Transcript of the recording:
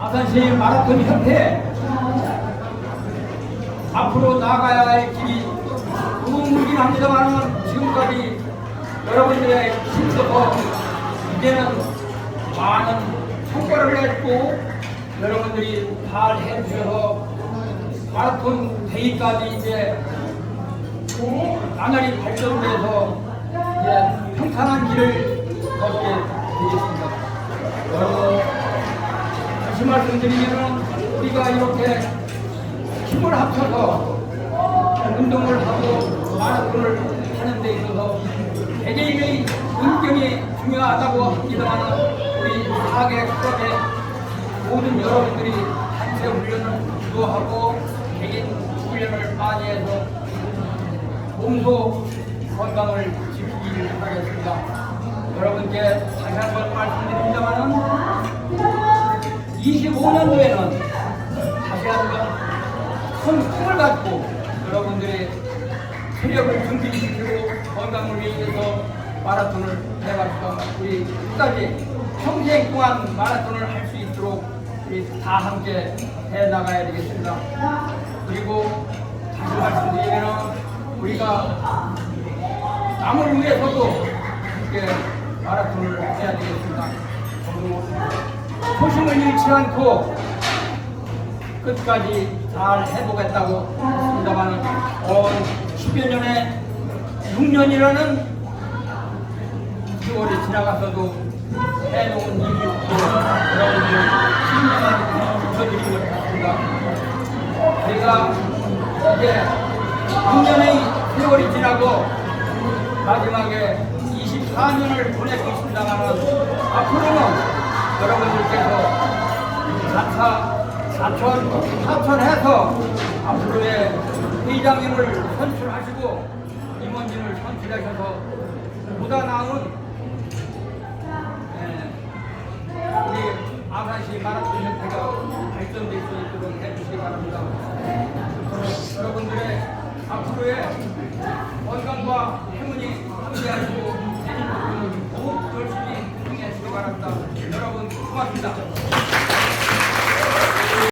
아산시 마라톤 협회 앞으로 나가야 할 길이 무궁무진 합니다만 지금까지 여러분들의 힘써서 이제는 많은 성과를 냈고 여러분들이 잘 해주셔서 마라톤 대회까지 이제 나날이 발전돼서 이제 평탄한 길을 걷게 되겠습니다. 다시 말씀드리면 우리가 이렇게 힘을 합쳐서 운동을 하고 마라톤을 하는 데 있어서 개개인의 인격이 중요하다고 합니다만 우리 사계 클럽의 모든 여러분들이 단체 훈련을 주도하고 개인 훈련을 많이 해서 몸소 건강을 지키기 바라겠습니다. 여러분께 다시 한 번 말씀드립니다만은 25년도에는 다시 한번 큰 꿈을 갖고 여러분들의 체력을 증진시키고 건강을 위해서 마라톤을 해갑시다. 우리 끝까지 평생 동안 마라톤을 할 수 있도록 우리 다 함께 해 나가야 되겠습니다. 그리고 다시 말씀드리면 우리가 남을 위해서도 이렇게 마라톤을 해야 되겠습니다. 초심을 잃지 않고 끝까지 잘 해보겠다고 했습니다만 어, 10여 년에 6년이라는 세월이 지나가서도 해놓은 일이 없고 여러분들 10년을 붙여드린 것 같습니다. 제가 이제 6년의 세월이 지나고 마지막에 24년을 보내고 있습니다만 앞으로는 여러분들께서 자차 사천, 사천해서 앞으로의 회장님을 선출하시고 임원진을 선출하셔서 보다 나은 예, 우리 아산시 마라톤 협회가 발전될 수 있도록 해주시기 바랍니다. 여러분들의 앞으로의 건강과 출발한다. 여러분 고맙습니다.